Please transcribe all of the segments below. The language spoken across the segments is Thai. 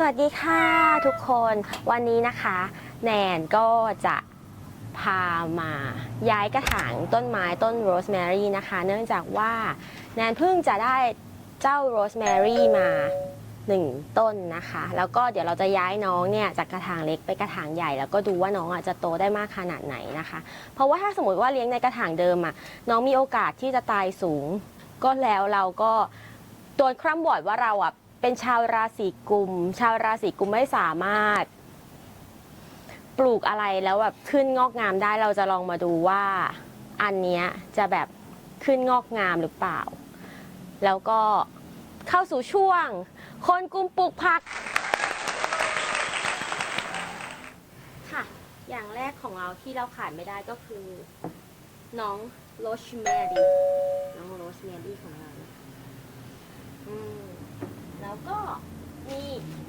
สวัสดีค่ะทุกคนวันนี้นะคะ แนนก็จะพามาย้ายกระถางต้นไม้ต้นโรสแมรี่นะคะ เนื่องจากว่าแนนเพิ่งจะได้เจ้าโรสแมรี่มาหนึ่งต้นนะคะ แล้วก็เดี๋ยวเราจะย้ายน้องเนี่ยจากกระถางเล็กไปกระถางใหญ่ แล้วก็ดูว่าน้องอะจะโตได้มากขนาดไหนนะคะ เพราะว่าถ้าสมมติว่าเลี้ยงในกระถางเดิมอะน้องมีโอกาสที่จะตายสูง ก็แล้วเราก็โดนคร่ำบอดว่าเราอะ เป็นชาวราศีกุม ชาวราศีกุมไม่สามารถ ปลูกอะไรแล้วแบบขึ้นงอกงามได้เราจะลองมาดูว่า อันเนี้ยจะแบบขึ้นงอกงามหรือเปล่า แล้วก็เข้าสู่ช่วง คนกุมปลูกผักค่ะ อย่างแรกของเราที่เราขาดไม่ได้ก็คือ น้องโรสแมรี่น้องโรสแมรี่ของเรา แล้วก็มี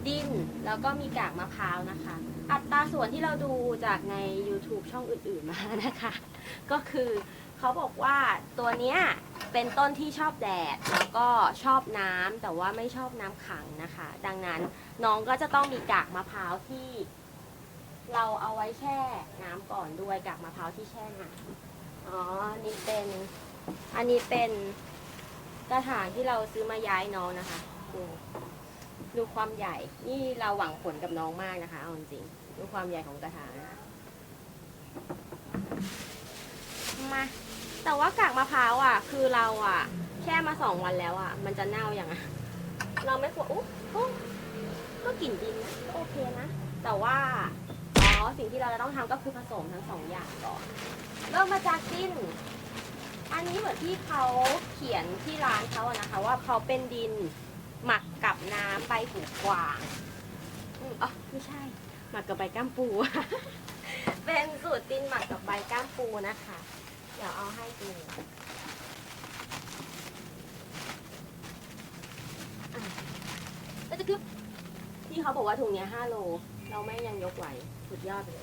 ดินแล้วก็มีกากมะพร้าวนะคะ อัตราส่วนที่เราดูจากใน YouTube ช่องอื่นๆมานะคะ ก็คือเขาบอกว่าตัวเนี้ยเป็นต้นที่ชอบแดดแล้วก็ชอบน้ำแต่ว่าไม่ชอบน้ำขังนะคะ ดังนั้นน้องก็จะต้องมีกากมะพร้าวที่ เราเอาไว้แช่น้ำก่อนด้วยกากมะพร้าวที่แช่น้ำอ๋ออันนี่เป็นอันนี้เป็นกระถางที่เราซื้อมาย้ายน้องนะคะ ดูดูความใหญ่ นี่เราหวังผลกับน้องมากนะคะเอาจริงๆดูความใหญ่ของกระถางนะคะมา แต่ว่ากากมะพร้าวอะ คือเราอะ แช่มาสองวันแล้วอะ มันจะเน่าอย่างอะ เราไม่ควรอุ๊อุ๊ก็กลิ่นดินนะก็โอเคนะ แต่ว่า อ๋อ สิ่งที่เราจะต้องทำก็คือผสมทั้งสองอย่างก่อน เริ่มมาจากดิน อันนี้เหมือนที่เขาเขียนที่ร้านเขาอะนะคะ ว่าเขาเป็นดิน หมักกับน้ำใบหูกวางอืมอ๋อไม่ใช่ หมักกับใบก้ามปู เป็นสูตรดินหมักกับใบก้ามปูนะคะ เดี๋ยวเอาให้ดูอะแล้วจะคือที่เขาบอกว่าถุงเนี้ย5โล เราไม่ยังยกไหวสุดยอดเลย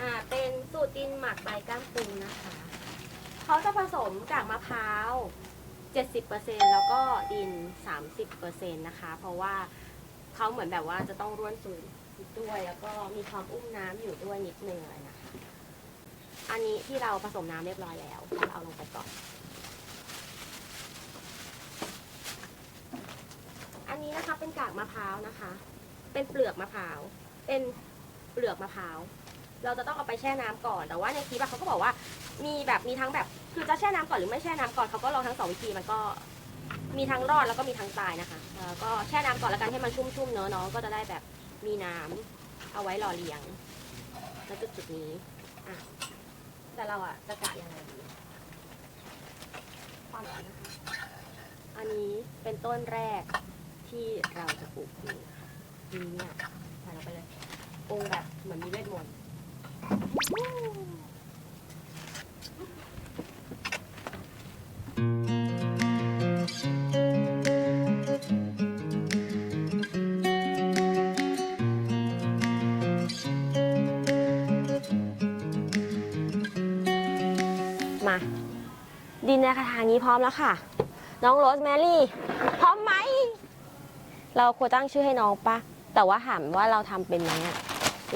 อ่า เป็นสูตรดินหมักใบก้ามปูนะคะ เขาจะผสมกากมะพร้าว 70%แล้วก็ดิน 30%นะคะ เพราะว่าเขาเหมือนแบบว่าจะต้องร่วนซุยด้วย แล้วก็มีความอุ้มน้ำอยู่ด้วยนิดนึงเลยนะคะ อันนี้ที่เราผสมน้ำเรียบร้อยแล้วเราเอาลงไปก่อน อันนี้นะคะเป็นกากมะพร้าวนะคะ เป็นเปลือกมะพร้าว เป็นเปลือกมะพร้าว เราจะต้องเอาไปแช่น้ำก่อน แต่ว่าในคลิปอะเขาก็บอกว่า มีแบบมีทั้งแบบคือจะแช่น้ำก่อนหรือไม่แช่น้ำก่อนเขาก็ลองทั้งสองวิธีมันก็มีทั้งรอดแล้วก็มีทั้งตายนะคะก็แช่น้ำก่อนแล้วกันให้มันชุ่มๆเนอะน้องก็จะได้แบบมีน้ำเอาไว้หล่อเลี้ยงณจุดจุดๆนี้อะแต่เราอะจะกะยังไงดีความร้อนนะคะอันนี้เป็นต้นแรกที่เราจะปลูกนี่ค่ะนี่เนี่ยใส่ลงไปเลยปรุงแบบเหมือนมีเวทมนต์ มา ดินในกระถางนี้พร้อมแล้วค่ะ น้องโรสแมรี่ พร้อมไหม เราควรตั้งชื่อให้น้องปะแต่ว่าถามว่าเราทำเป็นไหมอะ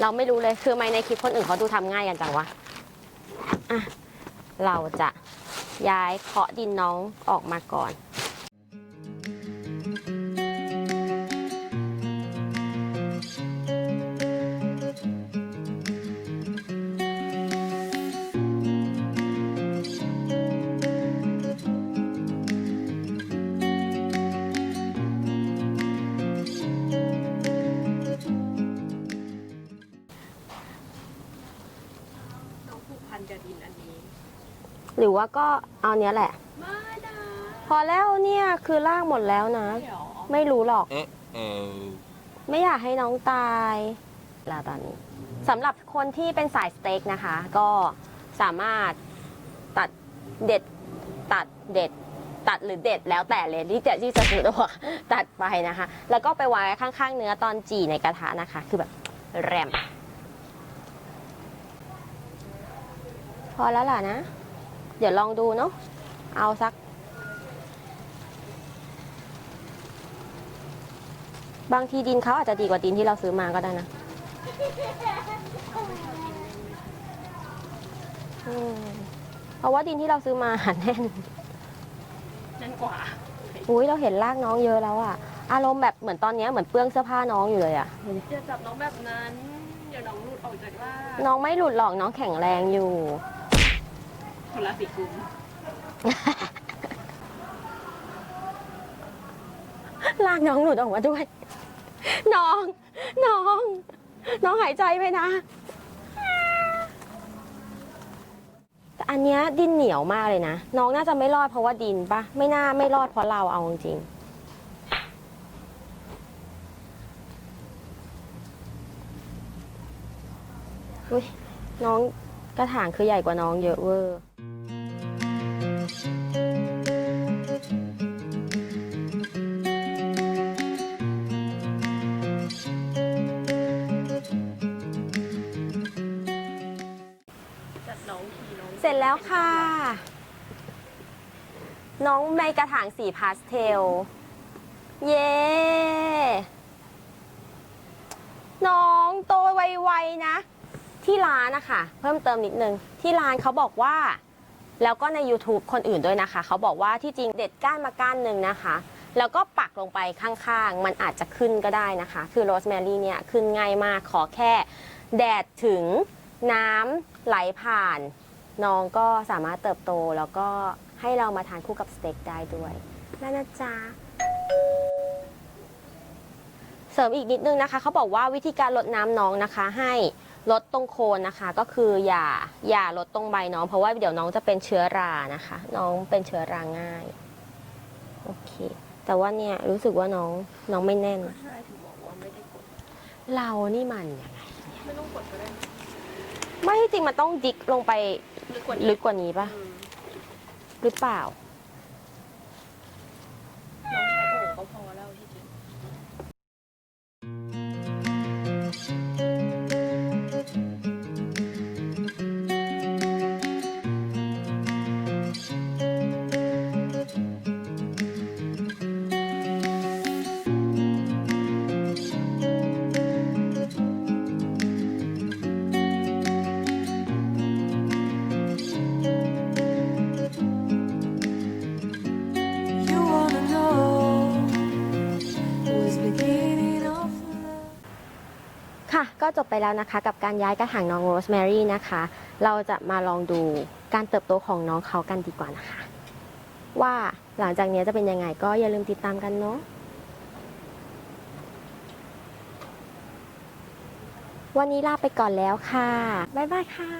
เราไม่รู้เลยคือไม่ในคลิปคนอื่นเขาดูทำง่ายกันจังวะอะเราจะย้ายเคาะดินน้องออกมาก่อน หรือว่าก็เอาเนี้ยแหละไม่นะพอแล้วเนี่ยคือลากหมดแล้วนะ ไม่หรอไม่รู้หรอก Uh-oh. ไม่อยากให้น้องตายแล้วตอนนี้สำหรับคนที่เป็นสายสเต็กนะคะ ก็สามารถตัดเด็ดตัดเด็ด ตัดหรือเด็ดแล้วแต่เลยที่จะที่จะสะดวกตัดไปนะคะ แล้วก็ไปไว้ข้างๆเนื้อตอนจี่ในกระทะนะคะ คือแบบแรม พอแล้วล่ะนะเดี๋ยวลองดูเนาะเอาสัก บางทีดินเขาอาจจะดีกว่าดินที่เราซื้อมาก็ได้นะอืมเพราะว่าดินที่เราซื้อมาหาแน่นนั่นกว่าอุ้ยเราเห็นรากน้องเยอะแล้วอะอารมณ์แบบเหมือนตอนเนี้ยเหมือนเปลื้องเสื้อผ้าน้องอยู่เลยอะอย่าจับน้องแบบนั้นเดี๋ยวน้องหลุดออกจากล่างน้องไม่หลุดหรอกน้องแข็งแรงอยู่ คนละสีกุมลากน้องหลุดออกมาด้วย น้อง น้อง น้องหายใจไปนะ แต่อันเนี้ยดินเหนียวมากเลยนะ น้องน่าจะไม่รอดเพราะว่าดินปะไม่น่าไม่รอดเพราะเราเอาจริงๆอุ้ยน้องกระถางคือใหญ่กว่าน้องเยอะเวอร์ แล้วค่ะ น้องในกระถางสีพาสเทล เย้น้องโตไวๆนะ ที่ร้านนะคะ เพิ่มเติมนิดนึง ที่ร้านเขาบอกว่า แล้วก็ใน YouTube คนอื่นด้วยนะคะ เขาบอกว่าที่จริงเด็ดก้านมาก้านหนึ่งนะคะ แล้วก็ปักลงไปข้างๆ มันอาจจะขึ้นก็ได้นะคะ คือโรสแมรี่เนี่ย ขึ้นง่ายมากขอแค่ แดดถึงน้ำไหลผ่าน น้องก็สามารถเติบโตแล้วก็ให้เรามาทานคู่กับสเต็กได้ด้วยนั่นนะจ๊ะเสริมอีกนิดนึงนะคะเขาบอกว่าวิธีการลดน้ำน้องนะคะ ให้ลดตรงโคนนะคะ ก็คืออย่าอย่าลดตรงใบน้อง เพราะว่าเดี๋ยวน้องจะเป็นเชื้อรานะคะ น้องเป็นเชื้อราง่ายโอเค แต่ว่าเนี่ยรู้สึกว่าน้องน้องไม่แน่น เรานี่มันยังไงไม่ต้องกดก็ได้ไม่จริงมันต้องดิกลงไป ลึกกว่านี้ลึกกว่านี้ปะอืมหรือเปล่า ค่ะก็จบไปแล้วนะคะกับการย้ายกระถางน้องโรสแมรี่นะคะ เราจะมาลองดูการเติบโตของน้องเขากันดีกว่านะคะ ว่าหลังจากนี้จะเป็นยังไงก็อย่าลืมติดตามกันเนาะวันนี้ลาไปก่อนแล้วค่ะ บ๊ายบายค่ะ